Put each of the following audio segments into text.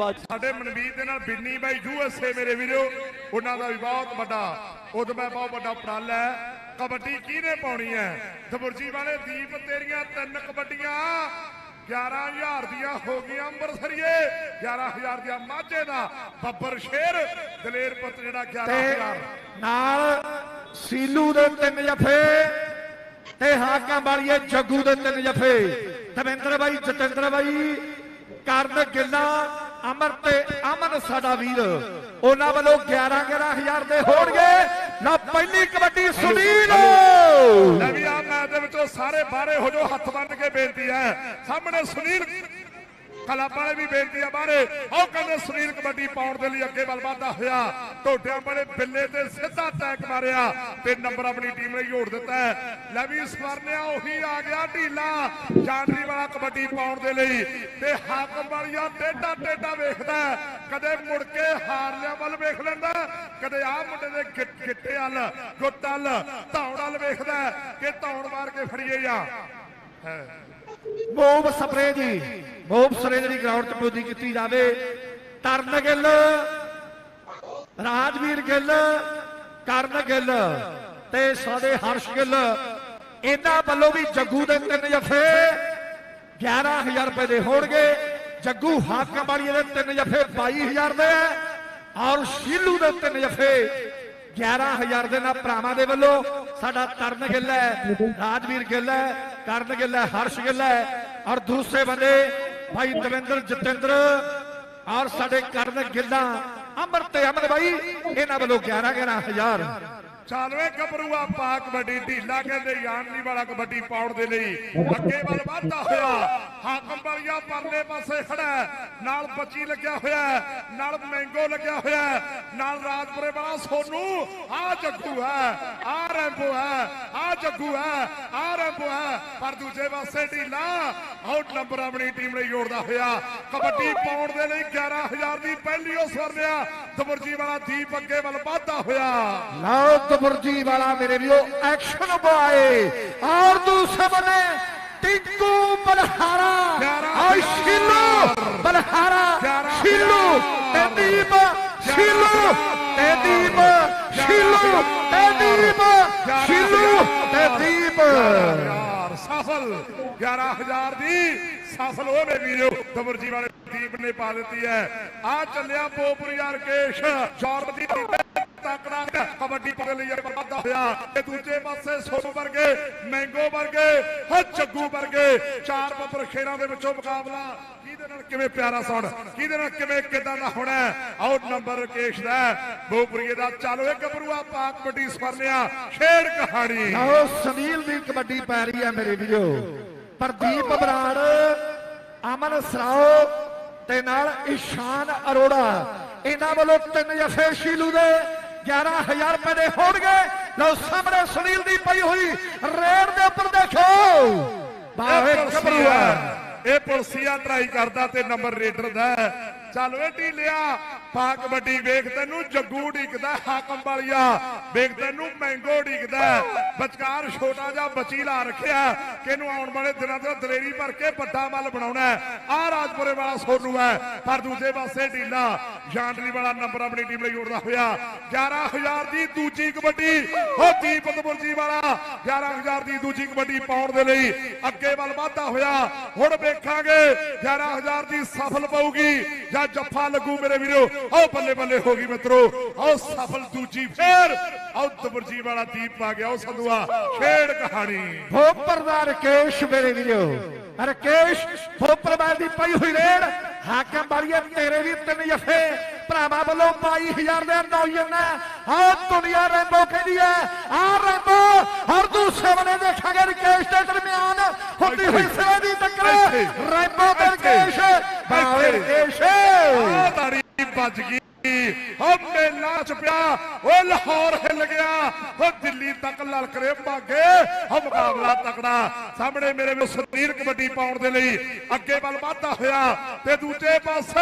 ਧੰਨਵਾਦ। ਸਾਡੇ ਮਨਵੀਰ ਦੇ ਨਾਲ ਬਿੰਨੀ ਬਾਈ ਯੂਐਸਏ ਮੇਰੇ ਵੀਰੋ ਉਹਨਾਂ ਦਾ ਵੀ ਬਹੁਤ ਵੱਡਾ ਉਦਮ ਬਹੁਤ ਵੱਡਾ ਉਪਰਾਲਾ ਹੈ। ਕਬੱਡੀ ਕਿਹਨੇ ਪਾਉਣੀ ਹੈ? ਦਬੁਰਜੀ ਵਾਲੇ ਦੀਪ ਤੇਰੀਆਂ ਤਿੰਨ ਕਬੱਡੀਆਂ। 11000 ਦੀਆਂ ਹੋ ਗਈਆਂ ਅੰਮ੍ਰਿਤਸਰੀਏ 11000 ਦੀਆਂ ਮਾਝੇ ਦਾ ਬੱਬਰ ਸ਼ੇਰ ਦਲੇਰ ਪੁੱਤ ਜਿਹੜਾ ਤੇ 11000 ਨਾਲ ਸੀਲੂ ਦੇ ਤਿੰਨ ਜਫੇ ਤੇ ਹਾਕਾਂ ਵਾਲੀਏ ਜੱਗੂ ਦੇ ਤਿੰਨ ਜਫੇ ਦਵਿੰਦਰ ਬਾਈ ਜਤਿੰਦਰ ਬਾਈ ਕਰਨ ਗਿੱਲਾ ਅਮਰ ਤੇ ਅਮਨ ਸਾਡਾ ਵੀਰ। ਉਹਨਾਂ ਵੱਲੋਂ 11 11000 ਦੇ ਹੋਣਗੇ। ਨਾ ਪਹਿਲੀ ਕਬੱਡੀ ਸੁਨੀਲ। ਲੈ ਵੀ ਆ ਮੈਚ ਦੇ ਵਿੱਚੋਂ ਸਾਰੇ ਬਾਹਰੇ ਹੋ ਜਾਓ ਹੱਥ ਬੰਨ ਕੇ ਬੇਨਤੀ ਹੈ। ਸਾਹਮਣੇ ਸੁਨੀਲ ਕਲੱਬ ਵਾਲੇ ਵੀ ਬੇਨਤੀ ਆ ਬਾਹਰੇ। ਉਹ ਕਹਿੰਦੇ ਸੁਨੀਲ ਕਬੱਡੀ ਪਾਉਣ ਦੇ ਲਈ ਅੱਗੇ ਵੱਲ ਵਧਦਾ ਹੋਇਆ। ਟੋਟਿਆਂ ਵਾਲੇ ਬਿੱਲੇ ਤੇ ਸਿੱਧਾ ਟੈਕ ਮਾਰਿਆ ਤੇ ਨੰਬਰ ਆਪਣੀ ਟੀਮ ਲਈ ਜੋੜ ਦਿੱਤਾ ਲੈ ਵੀ ਸਵਰਨਿਆ ਉਹੀ ਆ ਗਿਆ ਢੀਲਾ। ਜਾਨਰੀ ਵਾਲਾ ਕਬੱਡੀ ਪਾਉਣ ਦੇ ਲਈ ਤੇ ਹਾਕਮ ਵਾਲੀਆ ਟੇਡਾ ਟੇਡਾ ਵੇਖਦਾ ਕਦੇ ਮੁੜ ਕੇ ਹਾਰਲਿਆਂ ਵੱਲ ਵੇਖ ਲੈਂਦਾ ਕਦੇ ਆਹ ਮੁੰਡੇ ਦੇ ਗਿੱਟੇ ਵੱਲ, ਗੁੱਟ ਵੱਲ, ਧੌਣ ਵੱਲ ਵੇਖਦਾ ਹੈ ਕਿ ਧੌਣ ਮਾਰ ਕੇ ਫੜੀਏ ਜਾਂ। ਮੋਬ ਸਪਰੇ ਜੀ। ਮੋਬ ਸਪਰੇ ਦੀ ਗਰਾਊਂਡ 'ਚ ਪੂਰੀ ਕੀਤੀ ਜਾਵੇ। ਤਰਨ ਗਿੱਲ, ਰਾਜਵੀਰ ਗਿੱਲ, ਕਰਨ ਗਿੱਲ ਤੇ ਸਾਡੇ ਹਰਸ਼ ਗਿੱਲ। ਇਹਨਾਂ ਵੱਲੋਂ ਵੀ ਜੱਗੂ ਦੇ ਤਿੰਨ ਜਫੇ 11000 ਰੁਪਏ ਦੇ ਹੋਣਗੇ। ਜੱਗੂ ਹਾਕਮ ਵਾਲੀ ਦੇ ਤਿੰਨ ਜਫੇ 22000 ਦੇ ਔਰ ਸ਼ੀਲੂ ਦੇ ਤਿੰਨ ਜਫੇ 11000 ਦੇ ਨਾਲ ਭਰਾਵਾਂ ਦੇ ਵੱਲੋਂ। ਸਾਡਾ ਤਰਨ ਗਿੱਲ ਹੈ, ਰਾਜਵੀਰ ਗਿੱਲ ਹੈ, ਕਰਨ ਗਿੱਲ ਹੈ, ਹਰਸ਼ ਗਿੱਲ ਹੈ ਔਰ ਦੂਸਰੇ ਬੰਦੇ ਭਾਈ ਦਵਿੰਦਰ ਜਤਿੰਦਰ ਔਰ ਸਾਡੇ ਕਰਨ ਗਿੱਲਾਂ ਅਮਰ ਤੇ ਅਮਨ ਭਾਈ ਇਹਨਾਂ ਵੱਲੋਂ 11 11000 ਚਾਲਵੇ ਗੱਭਰੂਆ ਪਾ ਕਬੱਡੀ ਢੀਲਾ ਕਹਿੰਦੇ ਯਾਨਲੀ ਵਾਲਾ ਕਬੱਡੀ ਪਾਉਣ ਦੇ ਲਈ। ਅੱਗੇ ਵੱਲ ਵਧਦਾ ਹੋਇਆ ਹਾਕਮ ਵਾਲੀਆ ਪਰਲੇ ਪਾਸੇ ਖੜਾ ਹੈ, ਨਾਲ ਬੱਚੀ ਲੱਗਿਆ ਹੋਇਆ ਨਾਲ ਮੈਂਗੋ ਲੱਗਿਆ ਹੋਇਆ ਨਾਲ ਰਾਜਪੁਰੇ ਵਾਲਾ ਸੋਨੂ ਆ ਜੱਗੂ ਹੈ ਆ ਰੈਂਬੋ ਹੈ ਆ ਜੱਗੂ ਹੈ ਆ ਰੈਂਬੋ ਹੈ। ਪਰ ਦੂਜੇ ਪਾਸੇ ਢੀਲਾ ਆਊਟ ਨੰਬਰ ਆਪਣੀ ਟੀਮ ਲਈ ਜੋੜਦਾ ਹੋਇਆ। ਕਬੱਡੀ ਪਾਉਣ ਦੇ ਲਈ 11000 ਦੀ ਪਹਿਲੀ ਉਹ ਸਵਰਨਿਆ ਦਬੁਰਜੀ ਵਾਲਾ ਦੀਪ ਅੱਗੇ ਵੱਲ ਵਧਦਾ ਹੋਇਆ ਲਓ ਤਬਰਜੀ ਵਾਲਾ ਮੇਰੇ ਵੀਰੋ ਐਕਸ਼ਨ ਬੁਆਏ ਔਰ ਦੂਸਰੇ ਬੰਨੇ ਟਿੰਕੂ ਬਲਹਾਰਾ ਔਰ ਸ਼ਿਲੂ ਬਲਹਾਰਾ ਸ਼ਿਲੂ ਤੇ ਦੀਪ ਸ਼ਿਲੂ ਤੇ ਦੀਪ ਸ਼ਿਲੂ ਤੇ ਦੀਪ ਸ਼ਿਲੂ ਤੇ ਦੀਪ ਯਾਰ ਸਫਲ 11000 ਦੀ ਸਫਲ ਉਹ ਮੇ ਵੀਰੋ ਨੇ ਪਾ ਦਿੱਤੀ ਹੈ। ਆ ਚੱਲਿਆ ਪੋਪਰ ਯਾਰ ਕੇਸ਼ ਦੀ ਤਕੜਾ ਕਬੱਡੀ ਪਕੜ ਲਈ ਯਾਰ ਹੋਇਆ। ਤੇ ਦੂਜੇ ਪਾਸੇ ਸੋਨੂ ਵਰਗੇ, ਮੈਂਗੋ ਵਰਗੇ ਹੋ ਜੱਗੂ ਵਰਗੇ, ਚਾਰ ਬੱਬਰ ਖੇੜਾਂ ਦੇ ਵਿੱਚੋਂ ਮੁਕਾਬਲਾ। ਕਿਹਦੇ ਨਾਲ ਕਿਵੇਂ ਪਿਆਰਾ ਸੌਣ? ਕਿਹਦੇ ਨਾਲ ਕਿਵੇਂ ਕਿਦਾਂ ਦਾ ਹੋਣਾ? ਆਊਟ ਨੰਬਰ ਕੇਸ਼ ਦਾ ਬੋਪਰੀਏ ਦਾ ਚੱਲ ਓਏ ਗੱਭਰੂਆ ਪਾ ਕਬੱਡੀ ਸਵਰਨਿਆ ਖੇਡ ਕਹਾਣੀ। ਲਓ ਸੁਨੀਲ ਦੀ ਕਬੱਡੀ ਪੈ ਰਹੀ ਹੈ ਮੇਰੇ ਵੀਰੋ। ਪ੍ਰਦੀਪ ਬਰਾੜ, ਅਮਨ ਸਰਾਓ ਤੇ ਨਾਲ ਇਸ਼ਾਨ ਅਰੋੜਾ। ਇਹਨਾਂ ਵੱਲੋਂ ਤਿੰਨ ਜਫੇ ਸ਼ੀਲੂ ਦੇ 11000 ਰੁਪਏ ਦੇ ਹੋਣਗੇ। ਲਓ ਸਾਹਮਣੇ ਸੁਨੀਲ ਦੀ ਪਈ ਹੋਈ ਰੇਡ ਦੇ ਉੱਪਰ ਦੇਖੋ। ਬਾਹੇ ਇਹ ਗੱਭਰੂ ਪੁਲਸੀਆ ਹੈ। ਇਹ ਪੁਲਸੀਆ ਟਰਾਈ ਕਰਦਾ ਤੇ ਨੰਬਰ ਰੇਡਰ ਦਾ। ਚੱਲ ਵੇ ਢੀਲਿਆ ਪਾ ਕਬੱਡੀ ਵੇਖ ਤੈਨੂੰ ਜੱਗੂ ਢੀਕਦਾ ਹਾਕਮ ਵਾਲੀਆ। ਵੇਖ ਤੈਨੂੰ ਮੈਂਗੋ ਢੀਕਦਾ ਵਿਚਕਾਰ ਛੋਟਾ ਜਿਹਾ ਬੱਚੀ ਲਾ ਰੱਖਿਆ। ਕਿ ਆਉਣ ਵਾਲੇ ਦਿਨਾਂ ਦੇ ਦਲੇਰੀ ਭਰ ਕੇ ਵੱਡਾ ਮੱਲ ਬਣਾਉਣਾ ਆ ਰਾਜਪੁਰੇ ਵਾਲਾ ਸੋਨੂ ਹੈ। ਪਰ ਦੂਜੇ ਪਾਸੇ ਢੀਲਾ ਜਾਂਡਲੀ ਵਾਲਾ ਨੰਬਰ ਆਪਣੀ ਟੀਮ ਲਈ ਜੋੜਦਾ ਹੋਇਆ। 11000 ਦੀ ਦੂਜੀ ਕਬੱਡੀ ਉਹ ਦੀਪਕ ਬੁਰਜੀ ਵਾਲਾ। 11000 ਦੀ ਦੂਜੀ ਕਬੱਡੀ ਪਾਉਣ ਦੇ ਲਈ ਅੱਗੇ ਵੱਲ ਵਧਦਾ ਹੋਇਆ। ਹੁਣ ਵੇਖਾਂਗੇ 11000 ਦੀ ਸਫਲ ਪਊਗੀ। ਜਾਂ ਜੱਫਾ ਲੱਗੂ ਮੇਰੇ ਵੀਰੋ। ਆਓ ਬੱਲੇ ਬੱਲੇ ਹੋ ਗਈ ਮਿੱਤਰੋ। ਆਓ ਸਫਲ ਦੂਜੀ ਫੇਰ ਆਓ ਦਬਰਜੀ ਵਾਲਾ ਦੀਪ ਆ ਗਿਆ ਉਹ ਸੰਧੂਆ। ਖੇਡ ਕਹਾਣੀ। ਭੋਪਰ ਦਾ ਰਕੇਸ਼ ਮੇਰੇ ਵੀਰੋ। ਰਕੇਸ਼ ਭੋਪਰ ਦੀ ਪਈ ਹੋਈ ਰੇੜ ਹਾਕਮ ਵਾਲੀਏ, ਤੇਰੇ ਵੀ ਤਿੰਨ ਜੱਫੇ। ਭਰਾਵਾਂ ਵੱਲੋਂ 22000 ਦੇ ਨੌਜਵਾਨ ਆ ਦੁਨੀਆ ਰੈਂਬੋ ਕਹਿੰਦੀ ਹੈ ਆ ਰੈਂਬੋ ਹਰ ਦੂਸਰੇ ਬੰਨੇ ਦੇਖਾਂਗੇ ਰਕੇਸ਼ ਦੇ ਦਰਮਿਆਨ ਹੁੰਦੀ ਹੋਈ ਸਿਰੇ ਦੀ ਟੱਕਰ ਰੈਂਬੋ ਤੇ ਰਕੇਸ਼ ਬਾਵੇ ਰਕੇਸ਼। ਆ ਤਾੜੀ ਵੱਜ ਗਈ। ਓ ਮੇਲਾ ਚ ਪਿਆ ਓ ਲਾਹੌਰ ਹਿੱਲ ਗਿਆ ਓ ਦਿੱਲੀ ਤੱਕ ਲਲਕਰੇ ਭਾਗੇ ਓ ਮੁਕਾਬਲਾ ਤਕੜਾ। ਸਾਹਮਣੇ ਮੇਰੇ ਵਿੱਚ ਸੁਨੀਲ ਕਬੱਡੀ ਪਾਉਣ ਦੇ ਲਈ ਅੱਗੇ ਵੱਲ ਵਧਦਾ ਹੋਇਆ ਤੇ ਦੂਜੇ ਪਾਸੇ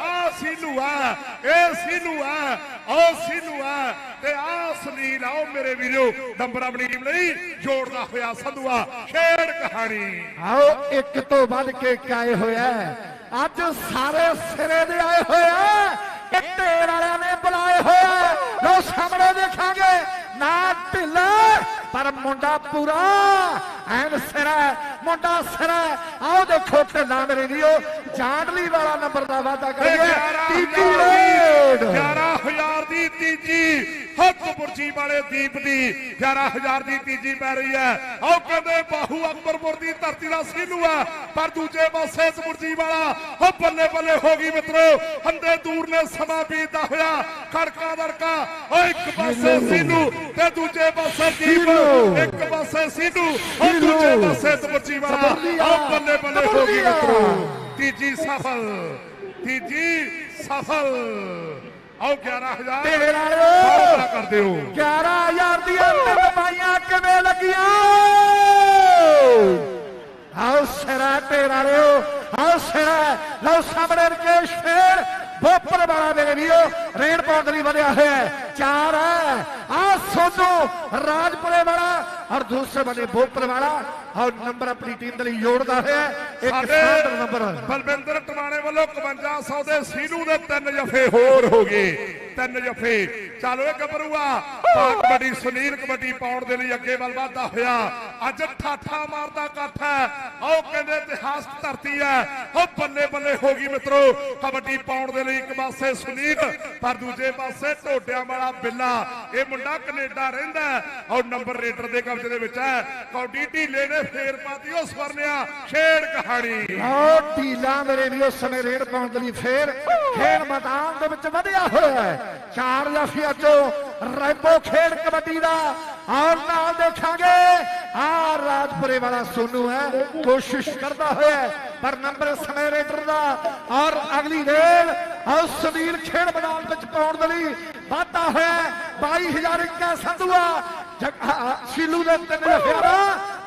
ਆ ਸੀਨੂ ਆ ਇਹ ਸੀਨੂ ਆ, ਓ ਸੀਨੂ ਆ, ਤੇ ਆ ਸੁਨੀਲ ਆਓ ਮੇਰੇ ਵੀਰੋ, ਨੰਬਰ ਆਪਣੀ ਟੀਮ ਲਈ ਜੋੜਦਾ ਹੋਇਆ ਸੰਧੂਆ, ਖੇਡ ਕਹਾਣੀ। ਆਓ ਇੱਕ ਤੋਂ ਵੱਧ ਕੇ ਕਾਏ ਹੋਇਆ ਅੱਜ ਸਾਰੇ ਸਿਰੇ ਦੇ ਆਏ ਹੋਏ ਢੇਰ ਵਾਲਿਆਂ ਨੇ ਬੁਲਾਏ ਹੋਏ ਆ। ਲੋ ਸਾਹਮਣੇ ਦੇਖਾਂਗੇ ਨਾ ਢਿੱਲਾ ਪਰ ਮੁੰਡਾ ਪੂਰਾ। ਐਨ ਸਿਰਾ ਮੁੰਡਾ ਸਿਰਾ ਆਓ ਦੇਖੋ ਢਿੱਲਾ ਮੇਰੇ ਵੀਰੋ ਜਾਂਡਲੀ ਵਾਲਾ ਨੰਬਰ ਦਾ ਵਾਅਦਾ ਕਰੀਏ। 11000 ਤੀਜੀ ਰੇਡ ਦੀ 11000 ਦੀ ਤੀਜੀ ਹੱਥ ਬੁਰਜੀ ਵਾਲੇ ਦੀਪ ਦੀ 11000 ਦੀ ਤੀਜੀ ਪੈ ਰਹੀ ਹੈ। ਆਓ ਕਹਿੰਦੇ ਬਾਹੂ ਅਕਬਰਪੁਰ ਦੀ ਧਰਤੀ ਦਾ ਸੀਨੂ ਆ ਪਰ ਦੂਜੇ ਪਾਸੇ ਬੁਰਜੀ ਵਾਲਾ ਹੋ ਬੱਲੇ ਬੱਲੇ ਹੋ ਗਈ ਮਿੱਤਰੋ। ਹੰਦੇ ਦੂਰ ਨੇ ਸਮਾਂ ਬੀਤਦਾ ਹੋਇਆ ਖੜਕਾ ਦੜਕਾ ਓ ਇੱਕ ਪਾਸੇ ਸੀਨੂ ਤੇ ਦੂਜੇ ਪਾਸੇ ਦੀਪ। ਇੱਕ ਪਾਸੇ ਸੀਨੂ ਓ ਦੂਜੇ। ਪਾਸੇ ਬੁਰਜੀ ਵਾਲਾ। ਆਓ ਬੱਲੇ ਬੱਲੇ ਹੋ ਗਈ। ਮਿੱਤਰੋ। ਤੀਜੀ ਸਫਲ। ਤੀਜੀ ਸਫਲ। ਆਓ 11000 ਢੇਰ ਸਾਰਾ ਵਾਲਿਓ ਕਰਦੇ ਹੋ 11000 ਦੀਆਂ ਤਿੰਨ ਪਾਈਆਂ ਕਿਵੇਂ ਲੱਗੀਆਂ? ਆਓ ਸਿਰਾ ਢੇਰ ਵਾਲਿਓ ਆਓ ਸਿਰਾ ਲਓ ਸਾਹਮਣੇ ਰਕੇਸ਼ ਫੇਰ। ਬੋਪਰ ਵਾਲਾ ਮੇਰੇ ਵੀਰੋ ਰੇਡ ਦੇ ਲਈ ਵਧਿਆ ਹੋਇਆ। ਹੈ। ਚਾਰ ਹੈ। ਆ ਸੋਨੂ ਰਾਜਪੁਰੇ ਵਾਲਾ ਔਰ ਦੂਸਰੇ ਬੰਨੇ ਬੋਪਰ ਵਾਲਾ। ਔਰ ਨੰਬਰ ਆਪਣੀ ਟੀਮ ਦੇ ਲਈ ਜੋੜਦਾ ਹੋਇਆ ਹੈ। ਇੱਕ ਸਾਡੇ ਨੰਬਰ। ਬਲਵਿੰਦਰ ਟਮਾਣੇ ਵੱਲੋਂ 5500 ਦੇ ਸੀਨੂ ਦੇ ਤਿੰਨ ਜਫੇ ਹੋਰ ਹੋ ਗਏ। ਤਿੰਨ ਜਫੇ। ਚਲੋ ਇਹ ਗੱਭਰੂਆ ਪਾਕ ਕਬੱਡੀ ਸੁਨੀਲ ਕਬੱਡੀ ਪਾਉਣ ਦੇ ਲਈ ਅੱਗੇ ਵੱਲ ਵਧਦਾ ਹੋਇਆ। ਅੱਜ ਠਾਠਾ ਮਾਰਦਾ ਇਕੱਠ ਹੈ। ਆਓ ਕਹਿੰਦੇ ਇਤਿਹਾਸ ਧਰਤੀ ਹੈ। ਉਹ ਬੱਲੇ ਬੱਲੇ ਹੋ ਗਈ ਮਿੱਤਰੋ। ਕਬੱਡੀ ਪਾਉਣ ਦੇ ਲਈ ਇੱਕ ਪਾਸੇ ਸੁਨੀਲ ਪਰ ਦੂਜੇ ਪਾਸੇ ਢੋਡਿਆਂ ਵਾਲਾ ਬਿੱਲਾ। ਇਹ ਮੁੰਡਾ ਕੈਨੇਡਾ ਰਹਿੰਦਾ ਔਰ ਨੰਬਰ ਰੇਟਰ ਦੇ ਕਬਜ਼ੇ ਦੇ ਵਿੱਚ ਹੈ। ਕੌਡੀ ਢੀਲੇ ਨੇ ਫੇਰ ਪਾਤੀ, ਉਹ ਸਵਰਨਿਆ ਛੇੜ ਕਹਾਣੀ। ਆਓ ਢੀਲਾ ਮੇਰੇ ਵੀ ਉਸ ਸਮੇਂ ਰੇਡ ਪਾਉਣ ਦੇ ਲਈ ਫੇਰ ਖੇਡ ਮੈਦਾਨ ਦੇ ਵਿੱਚ ਵਧਿਆ ਹੋਇਆ ਹੈ। ਚਾਰ ਜਾਫੀਆਂ ਚੋਂ ਰੈਂਬੋ ਖੇਡ ਕਬੱਡੀ ਦਾ ਔਰ ਨਾਲ ਦੇਖਾਂਗੇ। ਆ ਰਾਜਪੁਰੇ ਵਾਲਾ ਸੋਨੂ ਹੈ, ਕੋਸ਼ਿਸ਼ ਕਰਦਾ ਹੋਇਆ ਪਰ ਨੰਬਰ ਸਮੇਂ ਰੇਡਰ ਦਾ ਔਰ ਅਗਲੀ ਰੇਡ ਆਓ ਸੁਨੀਲ ਖੇਡ ਮੈਦਾਨ ਵਿੱਚ ਪਾਉਣ ਦੇ ਲਈ ਵਾਧਾ ਹੋਇਆ ਹੈ। 22000 ਇੱਕਾ ਸੰਧੂਆ ਸ਼ੀਲੂ ਦੇ ਤਿੰਨ ਜਫਿਆਰਾ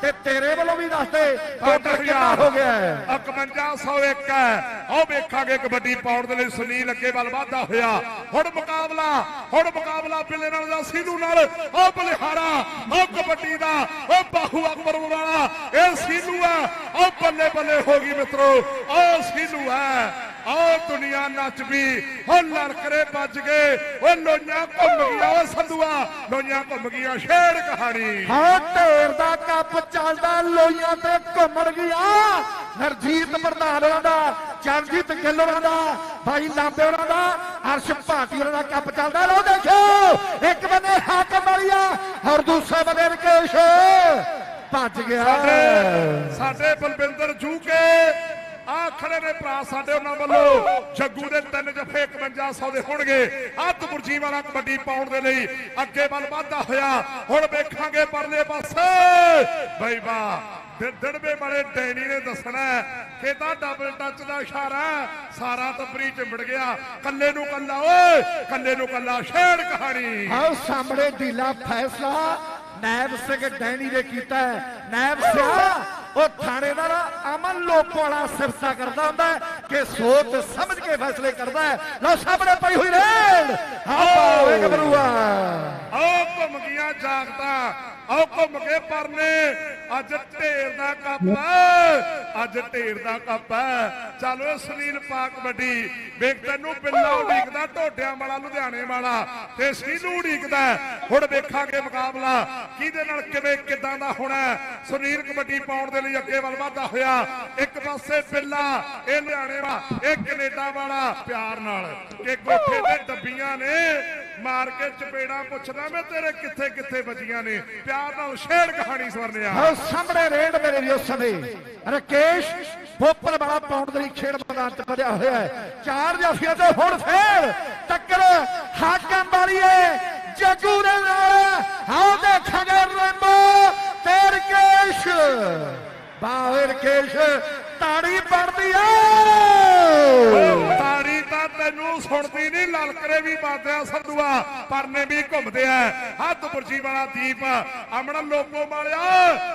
ਤੇ ਤੇਰੇ ਵੱਲੋਂ ਵੀ ਦੱਸ ਦੇ ਟੋਟਲ ਕਿੰਨਾ ਹੋ ਗਿਆ ਹੈ? 5101 ਹੈ। ਆਓ ਵੇਖਾਂਗੇ ਕਬੱਡੀ ਪਾਉਣ ਦੇ ਲਈ ਸੁਨੀਲ ਅੱਗੇ ਵੱਲ ਵਾਧਾ ਹੋਇਆ। ਹੁਣ ਮੁਕਾਬਲਾ ਹੁਣ ਮੁਕਾਬਲਾ ਬਿੱਲੇ ਨਾਲ ਦਾ ਸੀਨੂ ਨਾਲ। ਉਹ ਬਲਿਹਾਰਾ ਉਹ ਕਬੱਡੀ ਦਾ ਉਹ ਬਾਹੂ ਅਕਬਰ ਵਾਲਾ। ਇਹ ਸੀਨੂ ਹੈ। ਉਹ ਬੱਲੇ ਬੱਲੇ ਹੋ ਗਈ ਮਿੱਤਰੋ ਉਹ ਸੀਨੂ ਹੈ। ਆਓ ਦੁਨੀਆ ਨੱਚ ਵੀ ਉਹ ਲੜਕਰੇ ਵੱਜ ਗਏ। ਉਹ ਲੋਈਆਂ ਘੁੰਮ ਗਿਆ ਉਹ ਸੰਧੂਆ ਲੋਈਆਂ ਘੁੰਮ ਗਈਆਂ ਛੇੜ ਕਹਾਣੀ। ਹਾਂ ਢੇਰ ਦਾ ਕੱਪ ਚੱਲਦਾ ਲੋਈਆਂ ਤੇ ਘੁੰਮਣ ਗਿਆ। ਹਰਜੀਤ ਪ੍ਰਧਾਨ ਦਾ ਚਰਨਜੀਤ ਗਿੱਲ ਹੋਰਾਂ ਦਾ ਭਾਈ ਲਾਂਬੇ ਹੋਰਾਂ ਦਾ ਅਰਸ਼ ਭਾਟੀ ਹੋਰਾਂ ਦਾ ਕੱਪ ਚੱਲਦਾ। ਲੋ ਦੇਖੋ ਇੱਕ ਬੰਨੇ ਹਾਕਮ ਵਾਲੀਆ ਔਰ ਦੂਸਰੇ ਬੰਨੇ ਰਕੇਸ਼। ਭੱਜ ਗਿਆ। ਸਾਡੇ ਸਾਡੇ ਬਲਵਿੰਦਰ ਜੂਕੇ ਆ ਖੜੇ ਨੇ ਭਰਾ ਸਾਡੇ ਉਹਨਾਂ ਵੱਲੋਂ ਜੱਗੂ ਦੇ ਤਿੰਨ ਜਫੇ 5100 ਦੇ ਹੋਣਗੇ। ਅੱਧ ਬੁਰਜੀ ਵਾਲਾ ਕਬੱਡੀ ਪਾਉਣ ਦੇ ਲਈ ਅੱਗੇ ਵੱਲ ਵਾਧਾ ਹੋਇਆ। ਹੁਣ ਵੇਖਾਂਗੇ ਪਰਲੇ ਪਾਸੇ। ਬਈ ਵਾਹ ਡੜਵੇ ਵਾਲੇ ਡੈਣੀ ਨੇ ਦੱਸਣਾ ਹੈ ਕਿ ਤਾਂ ਡਬਲ ਟੱਚ ਦਾ ਇਸ਼ਾਰਾ ਸਾਰਾ ਤਬਰੀ ਚਿੰਬੜ ਗਿਆ। ਕੱਲੇ ਨੂੰ ਕੱਲਾ, ਓਏ, ਕੱਲੇ ਨੂੰ ਕੱਲਾ ਛੇੜ ਕਹਾਣੀ। ਆਓ ਸਾਹਮਣੇ ਢੀਲਾ ਫੈਸਲਾ। ਨਾਇਬ ਸਿੰਘ ਡੈਣੀ ਨੇ ਕੀਤਾ ਹੈ। ਨਾਇਬ ਸਿਆ, ਉਹ ਥਾਣੇਦਾਰ ਅਮਨ ਲੋਕ ਵਾਲਾ ਸਿਫਤਾ ਕਰਦਾ ਹੁੰਦਾ ਕਿ ਸੋਚ ਸਮਝ ਕੇ ਫੈਸਲੇ ਕਰਦਾ ਹੈ। ਲਓ, ਸਾਹਮਣੇ ਪਈ ਹੋਈ ਰੇਡ। ਆਓ ਇਹ ਗਬਰੂਆ ਆਓ, ਘੁੰਮ ਗਈਆਂ ਜਾਗਦਾ। ਆਓ, ਘੁੰਮ ਕੇ ਪਰਨੇ। ਅੱਜ ਢੇਰ ਦਾ ਕੱਪ ਅੱਜ ਢੇਰ ਦਾ ਕੱਪ ਹੈ। ਚਲੋ ਸੁਨੀਲ ਪਾਕ ਕਬੱਡੀ ਵੇਖ ਤੈਨੂੰ ਬਿੱਲਾ ਉਡੀਕਦਾ, ਢੋਡਿਆਂ ਵਾਲਾ, ਲੁਧਿਆਣੇ ਵਾਲਾ। ਤੇ ਸੀਨੂ ਉਡੀਕਦਾ ਹੁਣ ਵੇਖਾਂਗੇ ਮੁਕਾਬਲਾ। ਕਿਹਦੇ ਨਾਲ ਕਿਵੇਂ, ਕਿਦਾਂ ਦਾ ਹੋਣਾ ਸੁਨੀਲ ਕਬੱਡੀ ਪਾਉਣ ਦੇ ਲਈ ਅੱਗੇ ਵੱਲ ਵਧਦਾ ਹੋਇਆ। ਇੱਕ ਪਾਸੇ ਬਿੱਲਾ, ਇਹ ਲੁਧਿਆਣੇ ਵਾਲਾ, ਇਹ ਕੈਨੇਡਾ ਵਾਲਾ। ਪਿਆਰ ਨਾਲ। ਕਿ ਗੋਠੇ ਤੇ ਡੱਬੀਆਂ ਨੇ। ਮਾਰ ਕੇ ਚਪੇੜਾ ਪੁੱਛਦਾ ਮੈਂ ਤੇਰੇ ਕਿੱਥੇ ਕਿੱਥੇ ਵੱਜੀਆਂ ਨੇ? ਪਿਆਰ ਨਾਲ ਛੇੜ ਕਹਾਣੀ ਸਵਰਨਿਆ ਆਓ ਸਾਹਮਣੇ ਰੇਡ ਮੇਰੇ ਵੀ ਉਸ ਰਕੇਸ਼ ਬੋਪਰ ਵਾਲਾ ਪਾਉਂਡ ਦੇ ਖੇਡ ਮੈਦਾਨ ਚ ਵਧਿਆ ਹੋਇਆ ਹੈ। ਚਾਰ ਜਾਫੀਆਂ ਤੇ ਹੁਣ ਫੇਰ ਟੱਕਰ ਹਾਕਮ ਵਾਲੀ ਹੈ ਜੱਗੂ ਦੇ ਨਾਲ। ਆਓ ਦੇਖਾਂਗੇ ਰੈਂਬੋ ਤੇ ਰਕੇਸ਼। ਬਾਹਰ ਰਕੇਸ਼ ਤਾੜੀ ਪੜਦੀ ਤਾਂ ਤੈਨੂੰ ਸੁਣਦੀ ਨਹੀਂ ਲਲਕਰੇ ਵੀ ਬਾਦਿਆ ਸੰਧੂਆ, ਪਰਨੇ ਵੀ ਘੁੰਮਦੇ ਆ। ਹੱਥ ਬੁਰਜੀ ਵਾਲਾ ਦੀਪ ਅਮਨ ਲੋਕੋ ਵਾਲਿਆ।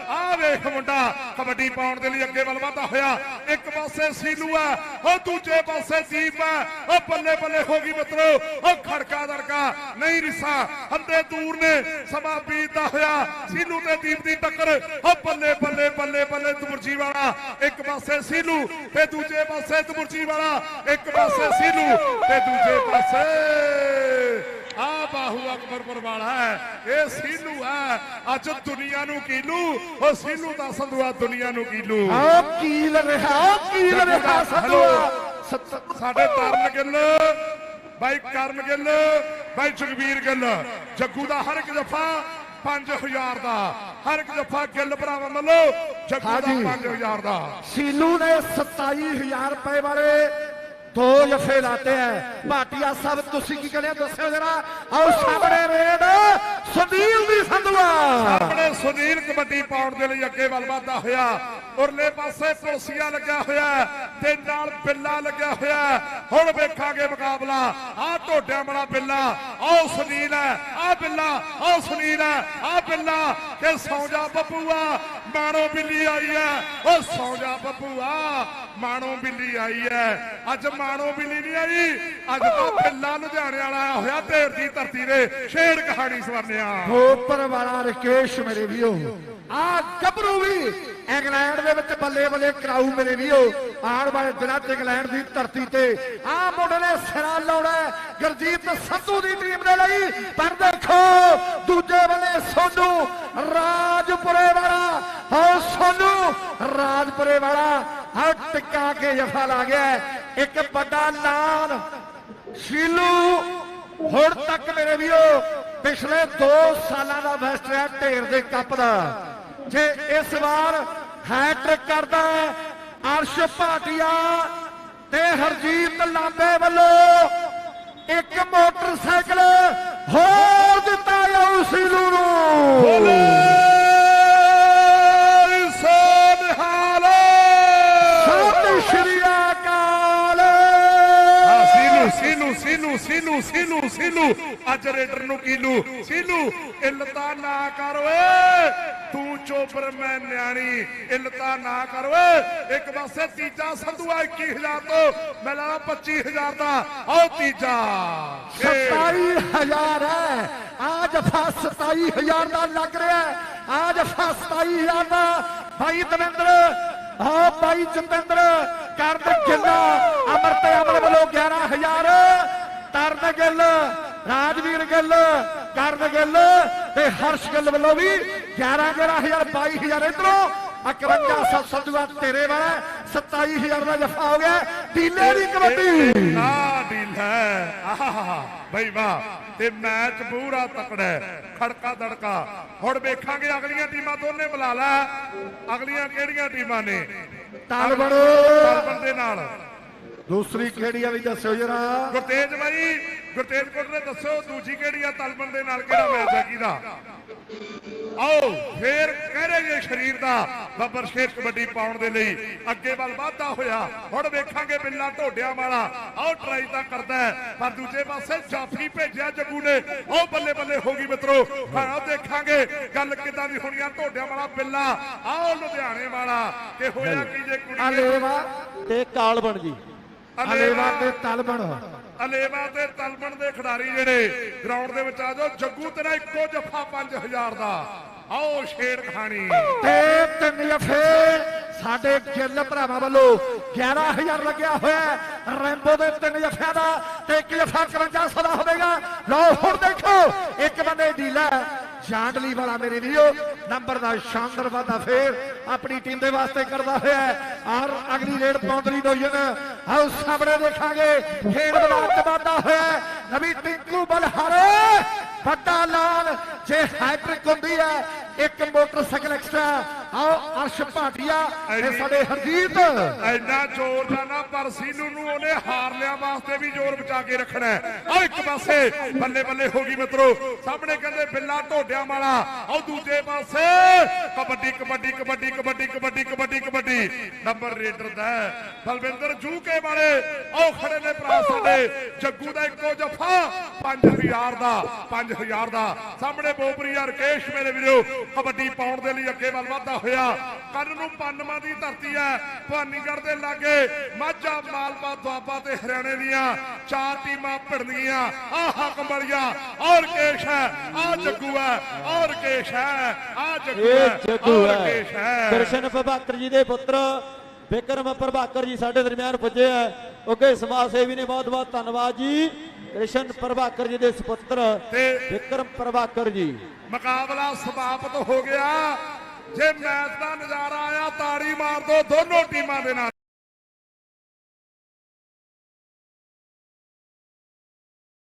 ਆ ਵੇਖ ਮੁੰਡਾ, ਕਬੱਡੀ ਪਾਉਣ ਦੇ ਲਈ ਅੱਗੇ ਵੱਲ ਵਧਦਾ ਹੋਇਆ। ਇੱਕ ਪਾਸੇ ਸੀਲੂ ਆ, ਉਹ ਦੂਜੇ ਪਾਸੇ ਦੀਪ ਆ। ਉਹ ਬੱਲੇ ਬੱਲੇ ਹੋ ਗਈ ਮਿੱਤਰੋ, ਉਹ ਖੜਕਾ ਦੜਕਾ, ਨਹੀਂ ਰਿਸਾ ਹੰਦੇ ਦੂਰ ਨੇ ਸਮਾਂ ਬੀਤਦਾ ਹੋਇਆ। ਸੀਲੂ ਤੇ ਦੀਪ ਦੀ ਟੱਕਰ, ਉਹ ਬੱਲੇ ਬੱਲੇ ਬੱਲੇ ਬੱਲੇ ਤੁਰਜੀ ਵਾਲਾ। ਇੱਕ ਪਾਸੇ ਸੀਲੂ ਤੇ ਦੂਜੇ ਪਾਸੇ ਤੁਰਜੀ ਵਾਲਾ। ਇੱਕ ਪਾਸੇ ਸੀਲੂ ਤੇ ਦੂਜੇ ਪਾਸੇ ਆ ਬਾਹੂ ਅਕਬਰਪੁਰ ਵਾਲਾ ਹੈ। ਇਹ ਸੀਲੂ ਹੈ। ਅੱਜ ਦੁਨੀਆ ਨੂੰ ਕੀਲੂ। ਉਹ ਸੀਲੂ ਦਾ ਸੰਧੂਆ ਦੁਨੀਆ ਨੂੰ ਕੀਲੂ। ਆ ਕੀਲ ਰਿਹਾ ਕੀਲ ਰਿਹਾ ਸੰਧੂਆ। ਸਾਡੇ ਤਰਨ ਗਿੱਲ ਬਾਈ ਕਰਨ ਗਿੱਲ ਬਾਈ ਜਗਵੀਰ ਗਿੱਲ। ਜੱਗੂ ਦਾ ਹਰ ਇੱਕ ਜਫਾ 5000 ਦਾ। ਹਰ ਇੱਕ ਜਫਾ ਗਿੱਲ ਭਰਾਵਾਂ ਵੱਲੋਂ ਜੱਗੂ ਦਾ ਹਾਂਜੀ। 5000 ਦਾ। ਸੀਲੂ ਨੇ 27000 ਰੁਪਏ ਵਾਲੇ ਦੋ ਜਫੇ ਲਾਤੇ ਹੈ ਭਾਟੀਆ ਸਾਹਿਬ, ਤੁਸੀਂ ਕੀ ਕਹਿੰਦੇ ਦੱਸਿਓ ਜਰਾ। ਆਓ ਸਾਹਮਣੇ ਰੇਡ ਸੁਨੀਲ ਦੀ ਸੰਧੂਆ। ਆਪਣੇ ਸੁਨੀਲ ਕਬੱਡੀ ਪਾਉਣ ਦੇ ਲਈ ਅੱਗੇ ਵੱਲ ਵਧਦਾ ਹੋਇਆ। ਉਰਲੇ ਪਾਸੇ ਪੁਲਸੀਆ ਲੱਗਿਆ ਹੋਇਆ ਤੇ ਨਾਲ ਬਿੱਲਾ ਲੱਗਿਆ ਹੋਇਆ ਹੁਣ ਵੇਖਾਂਗੇ ਮੁਕਾਬਲਾ। ਆਹ ਢੋਡਿਆਂ ਵਾਲਾ ਬਿੱਲਾ ਆਓ ਸੁਨੀਲ ਹੈ, ਆਹ ਬਿੱਲਾ, ਆਹ ਸੁਨੀਲ ਹੈ, ਆਹ ਬਿੱਲਾ ਕਿ ਸੌਂ ਜਾ ਬੱਬੂਆ, ਮਾਣੋ ਬਿੱਲੀ ਆਈ ਹੈ। ਉਹ ਸੌਂ ਜਾ ਬੱਬੂਆ, ਮਾਣੋ ਬਿੱਲੀ ਆਈ ਹੈ। ਅੱਜ ਮਾਣੋ ਬਿੱਲੀ ਨਹੀਂ ਆਈ ਅੱਜ ਤਾਂ ਬਿੱਲਾ ਲੁਧਿਆਣੇ ਵਾਲਾ ਆਇਆ ਹੋਇਆ ਢੇਰ ਦੀ ਧਰਤੀ ਦੇ ਸ਼ੇਰ ਕਹਾਣੀ ਸਵਰਨਿਆ। ਉੱਪਰ ਵਾਲਾ ਰਕੇਸ਼ ਮੇਰੇ ਵੀਓ ਆ ਗੱਭਰੂ ਵੀ ਇੰਗਲੈਂਡ ਦੇ ਵਿੱਚ ਬੱਲੇ ਬੱਲੇ ਕਰਾਊ ਮੇਰੇ ਵੀਓ ਆਉਣ ਵਾਲੇ ਦਿਨਾਂ 'ਚ ਇੰਗਲੈਂਡ ਦੀ ਧਰਤੀ ਤੇ ਆ ਮੁੰਡੇ ਨੇ ਸਿਰਾ ਲਾਉਣਾ ਗੁਰਜੀਤ ਸੰਧੂ ਦੀ ਟੀਮ ਦੇ ਲਈ ਪਰ ਦੇਖੋ, ਦੂਜੇ ਬੱਲੇ ਸੋਨੂ ਰਾਜਪੁਰੇ ਵਾਲਾ। ਹੋ ਸੋਨੂ ਰਾਜਪੁਰੇ ਵਾਲਾ। ਆ ਟਿੱਕਾ ਕੇ ਜਫਾ ਲਾ ਗਿਆ ਇੱਕ ਵੱਡਾ ਨਾਨ ਸ਼ੀਲੂ, ਹੁਣ ਤੱਕ ਮੇਰੇ ਵੀਰੋ, ਪਿਛਲੇ 2 ਸਾਲਾਂ ਦਾ ਬੈਸਟ ਹੈ ਢੇਰ ਦੇ ਕੱਪ ਦਾ। ਜੇ ਇਸ ਵਾਰ ਹੈਟ੍ਰਿਕ ਕਰਦਾ ਹੈ ਅਰਸ਼ ਭਾਟੀਆ ਤੇ ਹਰਜੀਤ ਲਾਂਬੇ ਵੱਲੋਂ ਇੱਕ ਮੋਟਰਸਾਈਕਲ ਹੋਰ ਦਿੱਤਾ ਜਾਊ ਸੀਲੂ ਨੂੰ। ਬੋਲੇ। ਸੀਲੂ ਸੀਲੂ ਸੀਲੂ ਸੀਲੂ ਅੱਜ ਰੇਡਰ ਨੂੰ ਕੀਲੂ ਸੀਲੂ ਇਲਤਾ ਨਾ ਕਰ ਓਏ। ਤੂੰ ਚੋਪਰ, ਮੈਂ ਨਿਆਣੀ। ਇਲਤਾ ਨਾ ਕਰ ਓਏ। ਇੱਕ ਪਾਸੇ ਤੀਜਾ ਸੰਧੂਆ 21000 ਤੋਂ। ਮੈਂ ਲਾਣਾ 25000 ਦਾ। ਆਓ ਤੀਜਾ। 27000 ਹੈ। ਆ ਜਫਾ 27000 ਦਾ ਲੱਗ ਰਿਹਾ ਆਜ ਆ 27000 ਦਾ। ਭਾਈ ਦਵਿੰਦਰ ਆ ਭਾਈ ਜਤਿੰਦਰ। ਕਰ ਕਰਨ ਅਮਰ ਤੇ ਅਮਰ ਵੱਲੋਂ 11000 ਤਰਨ ਗਿੱਲ ਰਾਜਵੀਰ ਗਿੱਲ ਕਰਨ ਗਿੱਲ ਤੇ ਹਰਸ਼ ਗਿੱਲ ਵੱਲੋਂ ਵੀ 11 11000 22000 ਇਧਰੋਂ। 51 ਸੰਧੂਆ ਤੇਰੇ ਵਾਲਾ 27000 ਦਾ ਜਫਾ ਹੋ ਗਿਆ। ਢੀਲੇ ਦੀ ਕਬੱਡੀ। ਆ ਹੈ ਆਹਾ ਬਈ ਵਾਹ ਤੇ ਮੈਚ ਪੂਰਾ ਤਕੜਾ। ਖੜਕਾ ਦੜਕਾ। ਹੁਣ ਵੇਖਾਂਗੇ ਅਗਲੀਆਂ ਟੀਮਾਂ ਦੋਨੇ ਬੁਲਾ ਲੈ। ਅਗਲੀਆਂ ਕਿਹੜੀਆਂ ਟੀਮਾਂ ਨੇ? ਤਾਲਬਣ ਤਾਲਬਨ ਦੇ ਨਾਲ। ਦੂਸਰੀ ਕਿਹੜੀ ਆ ਵੀ ਦੱਸਿਓ ਜਰਾ। ਗੁਰਤੇਜ ਬਾਈ ਗੁਰਤੇਜ ਕੋਟ ਨੇ ਦੱਸੋ ਦੂਜੀ ਕਿਹੜੀ ਆ ਤਲਬਨ ਦੇ ਨਾਲ ਕਿਹੜਾ ਮੈਚ ਹੈ ਕਿਹਦਾ? ਆਓ ਫੇਰ ਕਹਿਣਗੇ ਸਰੀਰ ਦਾ ਬੱਬਰ ਸ਼ੇਰ ਕਬੱਡੀ ਪਾਉਣ ਦੇ ਲਈ। ਅੱਗੇ ਵੱਲ ਵਾਧਾ ਹੋਇਆ। ਹੁਣ ਵੇਖਾਂਗੇ ਬਿੱਲਾ ਢੋਡਿਆਂ ਵਾਲਾ। ਆਓ ਟਰਾਈ ਤਾਂ ਕਰਦਾ ਹੈ, ਪਰ ਦੂਜੇ ਪਾਸੇ ਜਾਫੀ ਭੇਜਿਆ ਜੱਗੂ ਨੇ। ਉਹ ਬੱਲੇ ਬੱਲੇ ਹੋ ਗਈ ਮਿੱਤਰੋ। ਆਓ ਦੇਖਾਂਗੇ ਗੱਲ ਕਿਦਾਂ ਦੀ ਹੋਣੀ ਆ। ਢੋਡਿਆਂ ਵਾਲਾ ਬਿੱਲਾ। ਆਓ ਲੁਧਿਆਣੇ ਵਾਲਾ। ਕਿ ਹੋਇਆ ਕੀ ਜੇ ਕੁੜੀ ਤੇ ਕਾਲਬਣ ਜੀ ਅਲੇਵਾ ਤੇ ਤਲਬਣ ਅਲੇਵਾ ਤੇ ਤਲਬਣ ਦੇ ਖਿਡਾਰੀ ਜਿਹੜੇ ਗਰਾਊਂਡ ਦੇ ਵਿੱਚ ਆ ਜਾਓ। ਜੱਗੂ ਤੇਰਾ ਇੱਕੋ ਜੱਫਾ 5000 ਦਾ। ਆਓ ਸ਼ੇਰ ਖਾਣੀ ਤੇ ਤਿੰਨ ਜਫੇ ਸਾਡੇ ਗਿੱਲ ਭਰਾਵਾਂ ਵੱਲੋਂ 11000 ਲੱਗਿਆ ਹੋਇਆ। ਰੈਂਬੋ ਦੇ ਤਿੰਨ ਜਫਿਆਂ ਦਾ ਤੇ ਇੱਕ ਜਫਾ 5100 ਦਾ ਹੋਵੇਗਾ। ਲਓ ਹੁਣ ਦੇਖੋ ਇੱਕ ਬੰਦੇ ਢੀਲਾ ਜਾਂਡਲੀ ਵਾਲਾ ਮੇਰੇ ਵੀਰੋ ਨੰਬਰ ਦਾ ਸ਼ਾਨਦਾਰ ਵਾਦਾ ਫੇਰ ਆਪਣੀ ਟੀਮ ਦੇ ਵਾਸਤੇ ਕਰਦਾ ਹੋਇਆ। ਔਰ ਅਗਲੀ ਰੇਡ ਪੌਂਦਰੀ ਡੋਜਨ ਆਓ ਸਾਹਮਣੇ ਦੇਖਾਂਗੇ। ਖੇਡ ਮੈਦਾਨ ਚ ਵਾਧਾ ਹੋਇਆ। ਨਵੀਂ ਟਿੰਕੂ ਬਲਹਾਰੇ। ਵੱਡਾ ਲਾਲ ਜੇ ਹੈਟ੍ਰਿਕ ਹੁੰਦੀ ਹੈ ਇੱਕ ਮੋਟਰਸਾਈਕਲ ਐਕਸਟਰਾ ਆਓ ਅਰਸ਼ ਭਾਟੀਆ ਤੇ ਸਾਡੇ ਹਰਜੀਤ। ਐਨਾ ਜ਼ੋਰ ਜਾਣਾ ਪਰ ਸੀਨੂ ਨੂੰ ਉਹਨੇ ਹਾਰ ਲਿਆ ਵਾਸਤੇ ਵੀ ਜ਼ੋਰ ਬਚਾ ਕੇ ਰੱਖਣਾ। ਆਹ ਇੱਕ ਪਾਸੇ ਬੱਲੇ ਬੱਲੇ ਹੋ ਗਈ ਮਿੱਤਰੋ। ਸਾਹਮਣੇ ਕਹਿੰਦੇ ਬਿੱਲਾ ਢੋਡਿਆਂ ਵਾਲਾ। ਆਹ ਦੂਜੇ ਪਾਸੇ। ਕਬੱਡੀ ਕਬੱਡੀ ਕਬੱਡੀ ਕਬੱਡੀ ਕਬੱਡੀ ਕਬੱਡੀ ਕਬੱਡੀ। ਨੰਬਰ ਰੇਡਰ ਦਾ ਹੈ। ਬਲਵਿੰਦਰ ਜੂਕੇ ਵਾਲੇ, ਉਹ ਖੜੇ ਨੇ ਭਰਾ ਸਾਡੇ। ਜੱਗੂ ਦਾ ਇੱਕੋ ਜਫਾ 5000 ਦਾ 5000 ਦਾ। ਸਾਹਮਣੇ ਬੋਬਰੀ ਰਕੇਸ਼ ਮੇਰੇ ਵੀਰੋ। ਕਬੱਡੀ ਪਾਉਣ ਦੇ ਲਈ ਅੱਗੇ ਵੱਲ ਵਧਦਾ ਹੋਇਆ। ਕੰਨ ਨੂੰ ਪੰਨਵਾਂ ਦੀ ਧਰਤੀ ਹੈ। ਭਵਾਨੀਗੜ੍ਹ ਦੇ ਲਾਗੇ ਮਾਝਾ, ਮਾਲਵਾ, ਦੁਆਬਾ ਤੇ ਹਰਿਆਣੇ ਦੀਆਂ ਚਾਰ ਟੀਮਾਂ ਭਿੜਨਗੀਆਂ। ਆਹ ਹਕਮਲੀਆ ਔਰ ਕੇਸ਼ ਹੈ, ਆਹ ਜੱਗੂ ਹੈ ਔਰ ਕੇਸ਼ ਹੈ, ਆਹ ਜੱਗੂ ਹੈ। ਜੱਗੂ ਹੈ। ਕ੍ਰਿਸ਼ਨ ਪ੍ਰਭਾਕਰ ਜੀ ਦੇ ਪੁੱਤਰ ਵਿਕਰਮ ਪ੍ਰਭਾਕਰ ਜੀ ਸਾਡੇ ਦਰਮਿਆਨ ਪੁੱਜੇ ਆ। ਓਕੇ ਸਮਾਜ ਸੇਵੀ ਨੇ ਬਹੁਤ ਬਹੁਤ ਧੰਨਵਾਦ ਜੀ। ਕ੍ਰਿਸ਼ਨ ਪ੍ਰਭਾਕਰ ਜੀ ਦੇ ਸੁਪੁੱਤਰ ਵਿਕਰਮ ਪ੍ਰਭਾਕਰ ਜੀ। ਮੁਕਾਬਲਾ ਸਮਾਪਤ ਹੋ ਗਿਆ। ਜੇ ਮੈਚ ਦਾ ਨਜ਼ਾਰਾ ਆਇਆ ਤਾੜੀ ਮਾਰ ਦੋ ਦੋਨੋਂ ਟੀਮਾਂ ਦੇ ਨਾਲ।